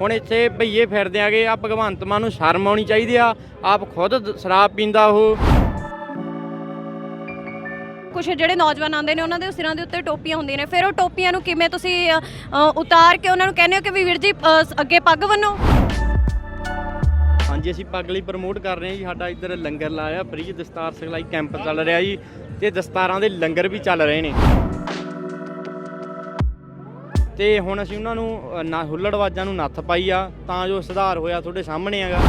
ਹੁਣ ਇੱਥੇ ਭਈਏ ਫਿਰਦੇ ਆਗੇ ਆ ਭਗਵੰਤ ਮਾਨ ਨੂੰ ਸ਼ਰਮ ਆਉਣੀ ਚਾਹੀਦੀ ਆ ਆਪ ਖੁਦ ਸ਼ਰਾਬ ਪੀਂਦਾ ਉਹ। ਕੁਝ ਜਿਹੜੇ ਨੌਜਵਾਨ ਆਉਂਦੇ ਨੇ ਉਹਨਾਂ ਦੇ ਸਿਰਾਂ ਦੇ ਉੱਤੇ ਟੋਪੀਆਂ ਹੁੰਦੀਆਂ ਨੇ। ਫਿਰ ਉਹ ਟੋਪੀਆਂ ਨੂੰ ਕਿਵੇਂ ਤੁਸੀਂ ਉਤਾਰ ਕੇ ਉਹਨਾਂ ਨੂੰ ਕਹਿੰਦੇ ਹੋ ਕਿ ਵੀ ਵੀਰ ਜੀ ਅੱਗੇ ਪੱਗ ਬੰਨੋ? ਹਾਂਜੀ ਅਸੀਂ ਪੱਗ ਲਈ ਪ੍ਰਮੋਟ ਕਰ ਰਹੇ ਹਾਂ ਜੀ। ਸਾਡਾ ਇੱਧਰ ਲੰਗਰ ਲਾਇਆ ਫ੍ਰੀ ਦਸਤਾਰ ਸਿਖਲਾਈ ਕੈਂਪ ਚੱਲ ਰਿਹਾ ਜੀ। ਤੇ ਦਸਤਾਰਾਂ ਦੇ ਲੰਗਰ ਵੀ ਚੱਲ ਰਹੇ ਨੇ। ਤੇ ਹੁਣ ਅਸੀਂ ਉਹਨਾਂ ਨੂੰ ਨਾ ਹੁੱਲੜਵਾਜਾਂ ਨੂੰ ਨੱਥ ਪਾਈ ਆ, ਤਾਂ ਜੋ ਸੁਧਾਰ ਹੋਇਆ ਤੁਹਾਡੇ ਸਾਹਮਣੇ ਹੈਗਾ।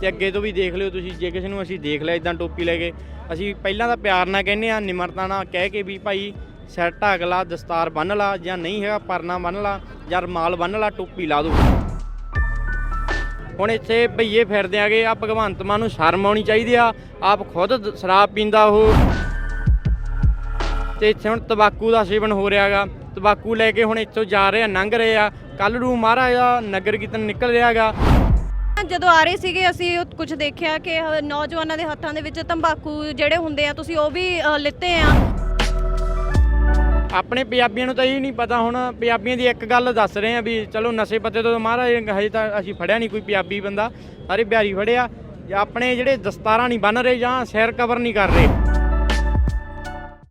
ਤੇ ਅੱਗੇ ਤੋਂ ਵੀ ਦੇਖ ਲਿਓ ਤੁਸੀਂ, ਜੇ ਕਿਸੇ ਨੂੰ ਅਸੀਂ ਦੇਖ ਲਿਆ ਇਦਾਂ ਟੋਪੀ ਲੈ ਕੇ, ਅਸੀਂ ਪਹਿਲਾਂ ਤਾਂ ਪਿਆਰ ਨਾਲ ਕਹਿੰਦੇ ਆ ਨਿਮਰਤਾ ਨਾਲ ਕਹਿ ਕੇ ਵੀ ਭਾਈ ਸਿਰ ਢੱਕ ਲਾ, ਦਸਤਾਰ ਬੰਨ ਲਾ, ਜਾਂ ਨਹੀਂ ਹੈਗਾ ਪਰਨਾ ਬੰਨ ਲਾ, ਜਾਂ ਰਮਾਲ ਬੰਨ ਲਾ, ਟੋਪੀ ਲਾ ਦੋ ਹੁਣ ਇੱਥੇ ਭਈਏ ਫਿਰਦੇ ਆਗੇ ਆ ਭਗਵੰਤ ਮਾਨ ਨੂੰ ਸ਼ਰਮ ਆਉਣੀ ਚਾਹੀਦੀ ਆ, ਆਪ ਖੁਦ ਸ਼ਰਾਬ ਪੀਂਦਾ ਉਹ। ਤੇ ਇੱਥੇ ਹੁਣ ਤਬਾਕੂ ਦਾ ਸੇਵਨ ਹੋ ਰਿਹਾਗਾ ਤਬਾਕੂ ਲੈ ਕੇ ਹੁਣ ਇੱਥੋਂ ਜਾ ਰਹੇ ਆ, ਲੰਘ ਰਹੇ ਆ। ਕੱਲ ਨੂੰ ਮਹਾਰਾਜਾ ਨਗਰ ਕੀਰਤਨ ਨਿਕਲ ਰਿਹਾਗਾ ਜਦੋਂ ਆ ਰਹੇ ਸੀਗੇ, ਅਸੀਂ ਕੁਝ ਦੇਖਿਆ ਕਿ ਨੌਜਵਾਨਾਂ ਦੇ ਹੱਥਾਂ ਦੇ ਵਿੱਚ ਤੰਬਾਕੂ ਜਿਹੜੇ ਹੁੰਦੇ ਆ, ਤੁਸੀਂ ਉਹ ਵੀ ਲਿੱਤੇ ਆ। ਆਪਣੇ ਪੰਜਾਬੀਆਂ ਨੂੰ ਤਾਂ ਇਹ ਨਹੀਂ ਪਤਾ ਹੁਣ, ਪੰਜਾਬੀਆਂ ਦੀ ਇੱਕ ਗੱਲ ਦੱਸ ਰਹੇ ਆ ਵੀ ਚਲੋ ਨਸ਼ੇ ਪੱਤੇ ਤੋਂ ਮਹਾਰਾਜ ਹਜੇ ਤਾਂ ਅਸੀਂ ਫੜਿਆ ਨਹੀਂ ਕੋਈ ਪੰਜਾਬੀ ਬੰਦਾ, ਸਾਰੇ ਬਿਹਾਰੀ ਫੜਿਆ ਆਪਣੇ ਜਿਹੜੇ ਦਸਤਾਰਾਂ ਨਹੀਂ ਬੰਨ ਰਹੇ ਜਾਂ ਸੈਰ ਕਵਰ ਨਹੀਂ ਕਰ ਰਹੇ।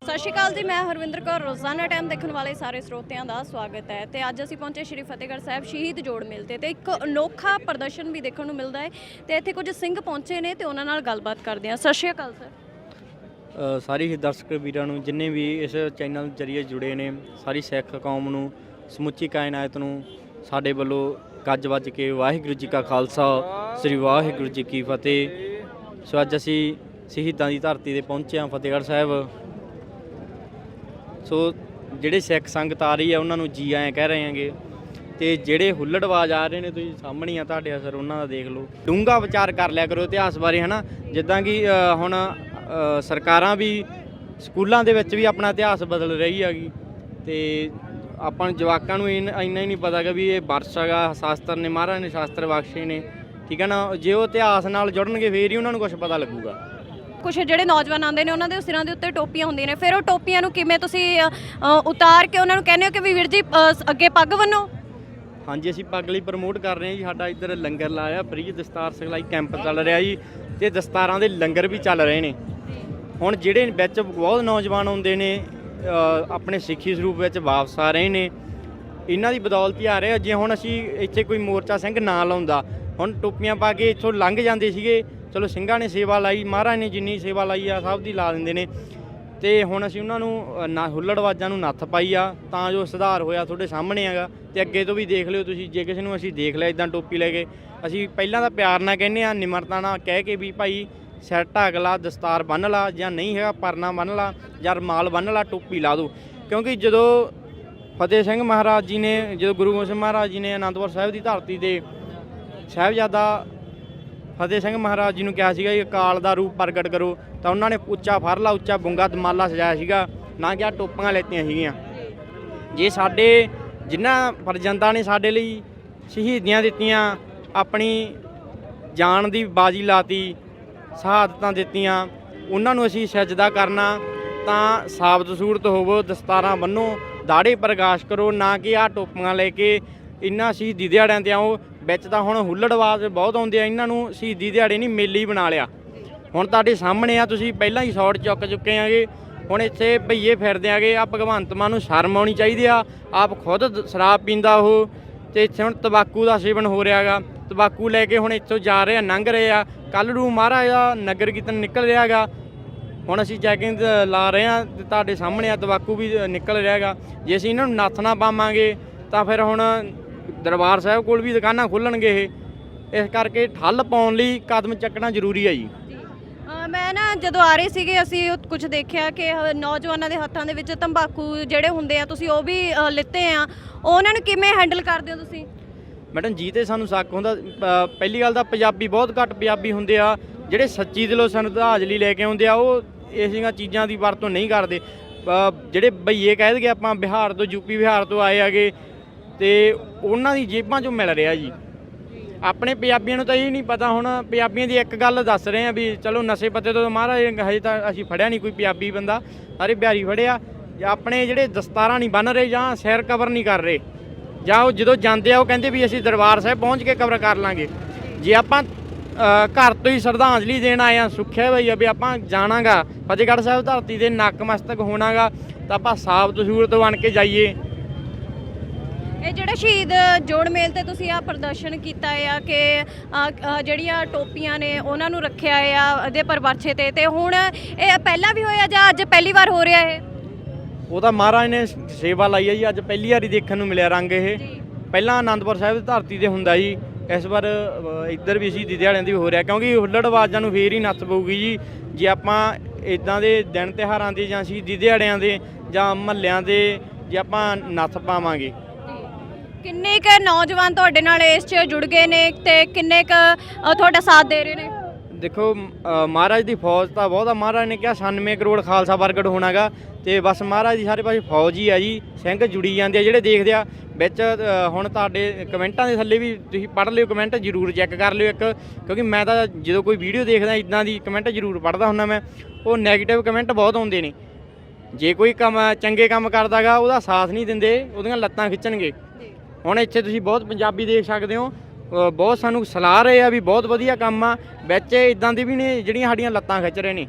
ਸਤਿ ਸ਼੍ਰੀ ਅਕਾਲ ਜੀ, ਮੈਂ ਹਰਵਿੰਦਰ ਕੌਰ, ਰੋਜ਼ਾਨਾ ਟਾਈਮ ਦੇਖਣ ਵਾਲੇ ਸਾਰੇ ਸਰੋਤਿਆਂ ਦਾ ਸਵਾਗਤ ਹੈ ਤੇ ਅੱਜ ਅਸੀਂ ਪਹੁੰਚੇ ਸ਼੍ਰੀ ਫਤਿਹਗੜ੍ਹ ਸਾਹਿਬ ਸ਼ਹੀਦ ਜੋੜ ਮੇਲ ਤੇ ਤੇ ਇੱਕ ਅਨੋਖਾ ਪ੍ਰਦਰਸ਼ਨ ਵੀ ਦੇਖਣ ਨੂੰ ਮਿਲਦਾ ਹੈ ਤੇ ਇੱਥੇ ਕੁਝ ਸਿੰਘ ਪਹੁੰਚੇ ਨੇ ਤੇ ਉਹਨਾਂ ਨਾਲ ਗੱਲਬਾਤ ਕਰਦੇ ਹਾਂ। ਸਤਿ ਸ਼੍ਰੀ ਅਕਾਲ, ਸਰ। ਸਾਰੀ ਹੀ ਦਰਸ਼ਕ ਵੀਰਾਂ ਨੂੰ, ਜਿੰਨੇ ਵੀ ਇਸ ਚੈਨਲ ਜਰੀਏ ਜੁੜੇ ਨੇ, ਸਾਰੀ ਸਿੱਖ ਕੌਮ ਨੂੰ, ਸਮੁੱਚੀ ਕਾਇਨਾਤ ਨੂੰ, ਸਾਡੇ ਵੱਲੋਂ ਗੱਜ ਵੱਜ ਕੇ ਵਾਹਿਗੁਰੂ ਜੀ ਕਾ ਖਾਲਸਾ, ਸ੍ਰੀ ਵਾਹਿਗੁਰੂ ਜੀ ਕੀ ਫਤਿਹ। ਸੋ ਅੱਜ ਅਸੀਂ ਸ਼ਹੀਦਾਂ ਦੀ ਧਰਤੀ ਤੇ ਪਹੁੰਚੇ ਹਾਂ, ਫਤਿਹਗੜ੍ਹ ਸਾਹਿਬ। ਸੋ ਜਿਹੜੇ ਸਿੱਖ ਸੰਗਤ ਆ ਰਹੀ ਹੈ ਉਹਨਾਂ ਨੂੰ ਜੀ ਆਇਆਂ ਕਹਿ ਰਹੇ ਹਾਂਗੇ। ਤੇ ਜਿਹੜੇ ਹੁੱਲੜਵਾਜ ਆ ਰਹੇ ਨੇ, ਤੁਸੀਂ ਸਾਹਮਣੇ ਆ ਤੁਹਾਡੇ ਅਸਰ, ਉਹਨਾਂ ਦਾ ਦੇਖ ਲਓ। ਡੂੰਘਾ ਵਿਚਾਰ ਕਰ ਲਿਆ ਕਰੋ ਇਤਿਹਾਸ ਬਾਰੇ, ਹਨਾ? ਜਿੱਦਾਂ ਕਿ ਹੁਣ ਸਰਕਾਰਾਂ ਵੀ ਸਕੂਲਾਂ ਦੇ ਵਿੱਚ ਵੀ ਆਪਣਾ ਇਤਿਹਾਸ ਬਦਲ ਰਹੀ ਹੈਗੀ। ਤੇ ਆਪਾਂ ਜਵਾਕਾਂ ਨੂੰ ਇੰਨ- ਹੀ ਨਹੀਂ ਪਤਾ ਕਿ ਵੀ ਇਹ ਵਰਸ਼ ਹੈਗਾ ਸ਼ਾਸਤਰ ਨੇ ਮਹਾਰਾਜ ਨੇ ਸ਼ਾਸਤਰ ਬਖਸ਼ੇ ਨੇ। ਠੀਕ ਹੈ ਨਾ? ਜੇ ਉਹ ਇਤਿਹਾਸ ਨਾਲ ਜੁੜਨਗੇ ਫੇਰ ਹੀ ਉਹਨਾਂ ਨੂੰ ਕੁਝ ਪਤਾ ਲੱਗੂਗਾ। ਕੁਝ ਜਿਹੜੇ ਨੌਜਵਾਨ ਆਉਂਦੇ ਨੇ ਉਹਨਾਂ ਦੇ ਸਿਰਾਂ ਦੇ ਉੱਤੇ ਟੋਪੀਆਂ ਹੁੰਦੀਆਂ ਨੇ। ਫਿਰ ਉਹ ਟੋਪੀਆਂ ਨੂੰ ਕਿਵੇਂ ਤੁਸੀਂ ਉਤਾਰ ਕੇ ਉਹਨਾਂ ਨੂੰ ਕਹਿੰਦੇ ਹੋ ਕਿ ਵੀ ਵੀਰ ਜੀ ਅੱਗੇ ਪੱਗ ਬੰਨੋ? ਹਾਂਜੀ ਅਸੀਂ ਪੱਗ ਲਈ ਪ੍ਰਮੋਟ ਕਰ ਰਹੇ ਹਾਂ ਜੀ। ਸਾਡਾ ਇੱਧਰ ਲੰਗਰ ਲਾਇਆ ਫ੍ਰੀ ਦਸਤਾਰ ਸਿਖਲਾਈ ਕੈਂਪ ਚੱਲ ਰਿਹਾ ਜੀ। ਤੇ ਦਸਤਾਰਾਂ ਦੇ ਲੰਗਰ ਵੀ ਚੱਲ ਰਹੇ ਨੇ। ਹੁਣ ਜਿਹੜੇ ਵਿੱਚ ਬਹੁਤ ਨੌਜਵਾਨ ਆਉਂਦੇ ਨੇ ਆਪਣੇ ਸਿੱਖੀ ਸਰੂਪ ਵਿੱਚ ਵਾਪਸ ਆ ਰਹੇ ਨੇ, ਇਹਨਾਂ ਦੀ ਬਦੌਲਤ ਹੀ ਆ ਰਹੇ ਆ, ਜੇ ਹੁਣ ਅਸੀਂ ਇੱਥੇ ਕੋਈ ਮੋਰਚਾ ਸਿੰਘ ਨਾ ਲਾਉਂਦਾ, ਹੁਣ ਟੋਪੀਆਂ ਪਾ ਕੇ ਇੱਥੋਂ ਲੰਘ ਜਾਂਦੇ ਸੀਗੇ, ਚਲੋ ਸਿੰਘਾਂ ਨੇ ਸੇਵਾ ਲਾਈ, ਮਹਾਰਾਜ ਨੇ ਜਿੰਨੀ ਸੇਵਾ ਲਾਈ ਆ, ਸਭ ਦੀ ਲਾ ਦਿੰਦੇ ਨੇ, ਤੇ ਹੁਣ ਅਸੀਂ ਉਹਨਾਂ ਨੂੰ ਨਾ ਹੁੱਲੜਵਾਜਾਂ ਨੂੰ ਨੱਥ ਪਾਈ ਆ, ਤਾਂ ਜੋ ਸੁਧਾਰ ਹੋਇਆ ਤੁਹਾਡੇ ਸਾਹਮਣੇ ਹੈਗਾ, ਤੇ ਅੱਗੇ ਤੋਂ ਵੀ ਦੇਖ ਲਿਓ ਤੁਸੀਂ, ਜੇ ਕਿਸੇ ਨੂੰ ਅਸੀਂ ਦੇਖ ਲਿਆ ਇਦਾਂ ਟੋਪੀ ਲੈ ਕੇ, ਅਸੀਂ ਪਹਿਲਾਂ ਤਾਂ ਪਿਆਰ ਨਾਲ ਕਹਿੰਦੇ ਆ, ਨਿਮਰਤਾ ਨਾਲ ਕਹਿ ਕੇ ਵੀ ਭਾਈ ਸਿਰ ਢੱਕ ਲਾ ਦਸਤਾਰ ਬੰਨ ਲਾ ਜਾਂ ਨਹੀਂ ਹੈਗਾ, ਪਰਨਾ ਬੰਨ ਲਾ ਜਾਂ ਰਮਾਲ ਬੰਨ ਲਾ, ਟੋਪੀ ਲਾ ਦੋ। ਕਿਉਂਕਿ ਜਦੋਂ ਫਤਿਹ ਸਿੰਘ ਮਹਾਰਾਜ ਜੀ ਨੇ, ਜਦੋਂ ਗੁਰੂ ਗੋਬਿੰਦ ਸਿੰਘ ਮਹਾਰਾਜ ਜੀ ਨੇ ਅਨੰਦਪੁਰ ਸਾਹਿਬ ਦੀ ਧਰਤੀ ਤੇ ਸਾਹਿਬਜ਼ਾਦਾ ਫਤਿਹ ਸਿੰਘ ਮਹਾਰਾਜ ਜੀ ਨੂੰ ਕਿਹਾ ਸੀਗਾ ਕਿ ਅਕਾਲ ਦਾ ਰੂਪ ਪ੍ਰਗਟ ਕਰੋ, ਤਾਂ ਉਹਨਾਂ ਨੇ ਉੱਚਾ ਫਰਲਾ, ਉੱਚਾ ਬੁੰਗਾ ਦਮਾਲਾ ਸਜਾਇਆ ਸੀਗਾ, ਨਾ ਕਿ ਆਹ ਟੋਪੀਆਂ ਲੈਤੀਆਂ ਸੀਗੀਆਂ। ਜੇ ਸਾਡੇ ਜਿਨ੍ਹਾਂ ਫਰਜ਼ੰਦਾਂ ਨੇ ਸਾਡੇ ਲਈ ਸ਼ਹੀਦੀਆਂ ਦਿੱਤੀਆਂ, ਆਪਣੀ ਜਾਨ ਦੀ ਬਾਜੀ ਲਾਤੀ ਸ਼ਹਾਦਤਾਂ ਦਿੱਤੀਆਂ। ਉਹਨਾਂ ਨੂੰ ਅਸੀਂ ਸਜਦਾ ਕਰਨਾ, ਤਾਂ ਸਾਬਤ ਸੂਰਤ ਹੋਵੋ, ਦਸਤਾਰਾਂ ਬੰਨੋ ਦਾੜੇ ਪ੍ਰਕਾਸ਼ ਕਰੋ, ਨਾ ਕਿ ਆਹ ਟੋਪੀਆਂ ਲੈ ਕੇ ਇੰਨਾ ਸ਼ਹੀਦੀ ਦਿਹਾੜਿਆਂ ਤੇ ਆਓ। ਵਿੱਚ ਤਾਂ ਹੁਣ ਹੁੱਲੜਵਾਜ਼ ਬਹੁਤ ਆਉਂਦੇ ਆ, ਇਹਨਾਂ ਨੂੰ ਸ਼ਹੀਦੀ ਦਿਹਾੜੇ ਨਹੀਂ, ਮੇਲੇ ਹੀ ਬਣਾ ਲਿਆ। ਹੁਣ ਤੁਹਾਡੇ ਸਾਹਮਣੇ ਆ, ਤੁਸੀਂ ਪਹਿਲਾਂ ਹੀ ਸ਼ਾਟ ਚੁੱਕ ਚੁੱਕੇ ਆਗੇ। ਹੁਣ ਇੱਥੇ ਭਈਏ ਫਿਰਦੇ ਆਗੇ ਆ ਭਗਵੰਤ ਮਾਨ ਨੂੰ ਸ਼ਰਮ ਆਉਣੀ ਚਾਹੀਦੀ ਆ। ਆਪ ਖੁਦ ਸ਼ਰਾਬ ਪੀਂਦਾ ਉਹ, ਤੇ ਇੱਥੇ ਹੁਣ ਤਬਾਕੂ ਦਾ ਸੇਵਨ ਹੋ ਰਿਹਾਗਾ। ਤਬਾਕੂ ਲੈ ਕੇ ਹੁਣ ਇੱਥੋਂ ਜਾ ਰਹੇ ਆ, ਲੰਘ ਰਹੇ ਆ। ਕੱਲ ਨੂੰ ਮਹਾਰਾਜ ਦਾ ਨਗਰ ਕੀਰਤਨ ਨਿਕਲ ਰਿਹਾਗਾ ਹੁਣ ਅਸੀਂ ਚੈਕਿੰਗ ਲਾ ਰਹੇ ਆ ਤੇ ਤੁਹਾਡੇ ਸਾਹਮਣੇ ਆ, ਤਬਾਕੂ ਵੀ ਨਿਕਲ ਰਿਹਾਗਾ ਜੇ ਅਸੀਂ ਇਹਨਾਂ ਨੂੰ ਨੱਥ ਨਾ ਪਾਵਾਂਗੇ, ਤਾਂ ਫਿਰ ਹੁਣ ਦਰਬਾਰ ਸਾਹਿਬ ਕੋਲ ਵੀ ਦੁਕਾਨਾਂ ਖੋਲਣਗੇ ਇਹ। ਇਸ ਕਰਕੇ ਠੱਲ ਪਾਉਣ ਲਈ ਕਦਮ ਚੱਕਣਾ ਜ਼ਰੂਰੀ ਹੈ ਜੀ। ਮੈਂ ਨਾ ਜਦੋਂ ਆ ਰਹੇ ਸੀਗੇ, ਅਸੀਂ ਕੁਝ ਦੇਖਿਆ ਕਿ ਨੌਜਵਾਨਾਂ ਦੇ ਹੱਥਾਂ ਦੇ ਵਿੱਚ ਤੰਬਾਕੂ ਜਿਹੜੇ ਹੁੰਦੇ ਆ, ਤੁਸੀਂ ਉਹ ਵੀ ਲਿੱਤੇ ਆ। ਉਹਨਾਂ ਨੂੰ ਕਿਵੇਂ ਹੈਂਡਲ ਕਰਦੇ ਹੋ ਤੁਸੀਂ? ਮੈਡਮ ਜੀ ਤੇ ਸਾਨੂੰ ਸ਼ੱਕ ਹੁੰਦਾ ਅ, ਪਹਿਲੀ ਗੱਲ ਤਾਂ ਪੰਜਾਬੀ ਬਹੁਤ ਘੱਟ ਪੰਜਾਬੀ ਹੁੰਦੇ ਆ ਜਿਹੜੇ ਸੱਚੀ ਦਿਲੋਂ ਸ਼ਰਧਾਂਜਲੀ ਲੈ ਕੇ ਆਉਂਦੇ ਆ ਉਹ ਇਸੀਆਂ ਚੀਜ਼ਾਂ ਦੀ ਵਰਤੋਂ ਨਹੀਂ ਕਰਦੇ। ਅ, ਜਿਹੜੇ ਬਈਏ ਕਹਿ ਦਗੇ ਆਪਾਂ ਬਿਹਾਰ ਤੋਂ ਯੂਪੀ ਬਿਹਾਰ ਤੋਂ ਆਏ ਆਗੇ ਤੇ ਉਹਨਾਂ ਦੀ ਜੇਬਾਂ 'ਚੋਂ ਮਿਲ ਰਿਹਾ ਜੀ। ਆਪਣੇ ਪੰਜਾਬੀਆਂ ਨੂੰ ਤਾਂ ਇਹ ਨਹੀਂ ਪਤਾ ਹੁਣ ਪੰਜਾਬੀਆਂ ਦੀ ਇੱਕ ਗੱਲ ਦੱਸ ਰਹੇ ਆ ਵੀ ਚਲੋ ਨਸ਼ੇ ਪੱਤੇ ਤੋਂ ਮਹਾਰਾਜ ਹਜੇ ਤਾਂ ਅਸੀਂ ਫੜਿਆ ਨਹੀਂ ਕੋਈ ਪੰਜਾਬੀ ਬੰਦਾ ਸਾਰੇ ਬਿਹਾਰੀ ਫੜਿਆ। ਆਪਣੇ ਜਿਹੜੇ ਦਸਤਾਰਾਂ ਨਹੀਂ ਬੰਨ ਰਹੇ ਜਾਂ ਸੈਰ ਕਵਰ ਨਹੀਂ ਕਰ ਰਹੇ ਜਾਂ ਉਹ ਜਦੋਂ ਜਾਂਦੇ ਆ, ਉਹ ਕਹਿੰਦੇ ਵੀ ਅਸੀਂ ਦਰਬਾਰ ਸਾਹਿਬ ਪਹੁੰਚ ਕੇ ਕਵਰ ਕਰ ਲਾਂਗੇ। ਜੇ ਆਪਾਂ ਘਰ ਤੋਂ ਹੀ ਸ਼ਰਧਾਂਜਲੀ ਦੇਣ ਆਏ ਆ ਸੁੱਖਿਆ ਭਈ ਆ ਵੀ ਆਪਾਂ ਜਾਣਾਗਾ, ਫਤਿਹਗੜ੍ਹ ਸਾਹਿਬ ਧਰਤੀ ਦੇ ਨਕਮਸਤਕ ਹੋਣਾਗਾ, ਤਾਂ ਆਪਾਂ ਸਾਬਤ ਤੋਂ ਬਣ ਕੇ ਜਾਈਏ। ਇਹ ਜਿਹੜਾ ਸ਼ਹੀਦ ਜੋੜ ਮੇਲ ਤੇ ਤੁਸੀਂ ਆ ਪ੍ਰਦਰਸ਼ਨ ਕੀਤਾ ਆ ਕਿ ਜਿਹੜੀਆਂ ਟੋਪੀਆਂ ਨੇ ਉਹਨਾਂ ਨੂੰ ਰੱਖਿਆ ਆ ਇਹਦੇ ਪਰ ਤੇ ਤੇ ਹੁਣ ਇਹ ਪਹਿਲਾਂ ਵੀ ਹੋਇਆ ਜਾਂ ਅੱਜ ਪਹਿਲੀ ਵਾਰ ਹੋ ਰਿਹਾ ਇਹ? ਉਹ ਤਾਂ ਮਹਾਰਾਜ ਨੇ ਸੇਵਾ ਲਾਈ ਹੈ ਜੀ। ਅੱਜ ਪਹਿਲੀ ਵਾਰੀ ਦੇਖਣ ਨੂੰ ਮਿਲਿਆ ਰੰਗ ਇਹ। ਪਹਿਲਾਂ ਆਨੰਦਪੁਰ ਸਾਹਿਬ ਦੀ ਧਰਤੀ ਤੇ ਹੁੰਦਾ ਜੀ। ਇਸ ਵਾਰ ਇੱਧਰ ਵੀ ਸੀ ਦਿਹਾੜਿਆਂ ਦੀ ਵੀ ਹੋ ਰਿਹਾ ਕਿਉਂਕਿ ਹੁੱਲੜਬਾਜ਼ਾਂ ਨੂੰ ਫੇਰ ਹੀ ਨੱਥ ਪਊਗੀ ਜੀ। ਜੇ ਆਪਾਂ ਇਦਾਂ ਦੇ ਦਿਨ ਤਿਹਾਰਾਂ ਦੇ ਜਾਂ ਸ਼ਹੀਦੀ ਦਿਹਾੜਿਆਂ ਦੇ ਜਾਂ ਮਹੱਲਿਆਂ ਦੇ ਜੇ ਆਪਾਂ ਨੱਥ ਪਾਵਾਂਗੇ। ਕਿੰਨੇ ਕ ਨੌਜਵਾਨ ਤੁਹਾਡੇ ਨਾਲ ਇਸ 'ਚ ਜੁੜ ਗਏ ਨੇ ਤੇ ਕਿੰਨੇ ਕ ਤੁਹਾਡਾ ਸਾਥ ਦੇ ਰਹੇ ਨੇ? ਦੇਖੋ ਅ, ਮਹਾਰਾਜ ਦੀ ਫੌਜ ਤਾਂ ਬਹੁਤ ਆ। ਮਹਾਰਾਜ ਨੇ ਕਿਹਾ 96 ਕਰੋੜ ਖਾਲਸਾ ਵਰਗੜ ਹੋਣਾਗਾ। ਤੇ ਬਸ ਮਹਾਰਾਜ ਦੀ ਸਾਰੇ ਪਾਸੇ ਫੌਜ ਹੀ ਆ ਜੀ। ਸਿੰਘ ਜੁੜੀ ਜਾਂਦੇ ਆ ਜਿਹੜੇ ਦੇਖਦੇ ਆ। ਵਿੱਚ ਅ, ਹੁਣ ਤੁਹਾਡੇ ਕਮੈਂਟਾਂ ਦੇ ਥੱਲੇ ਵੀ ਤੁਸੀਂ ਪੜ੍ਹ ਲਿਓ ਕਮੈਂਟ ਜਰੂਰ ਚੈੱਕ ਕਰ ਲਿਓ ਇੱਕ। ਕਿਉਂਕਿ ਮੈਂ ਤਾਂ ਜਦੋਂ ਕੋਈ ਵੀਡੀਓ ਦੇਖਦਾ ਇਦਾਂ ਦੀ ਕਮੈਂਟ ਜਰੂਰ ਪੜ੍ਹਦਾ ਹੁੰਦਾ ਮੈਂ। ਉਹ 네ਗੇਟਿਵ ਕਮੈਂਟ ਬਹੁਤ ਆਉਂਦੇ ਨੇ। ਜੇ ਕੋਈ ਕੰਮ ਚੰਗੇ ਕੰਮ ਕਰਦਾਗਾ ਉਹਦਾ ਸਾਥ ਨਹੀਂ ਦਿੰਦੇ। ਉਹਦੀਆਂ ਲੱਤਾਂ ਖਿੱਚਣਗੇ। ਹੁਣ ਇੱਥੇ ਤੁਸੀਂ ਬਹੁਤ ਪੰਜਾਬੀ ਦੇਖ ਸਕਦੇ ਹੋ। ਬਹੁਤ ਸਾਨੂੰ ਸਲਾਹ ਰਹੇ ਆ ਵੀ ਬਹੁਤ ਵਧੀਆ ਕੰਮ ਆ। ਵਿੱਚ ਇਦਾਂ ਦੀ ਵੀ ਨੇ ਜਿਹੜੀਆਂ ਸਾਡੀਆਂ ਲੱਤਾਂ ਖਿੱਚ ਰਹੇ ਨੇ।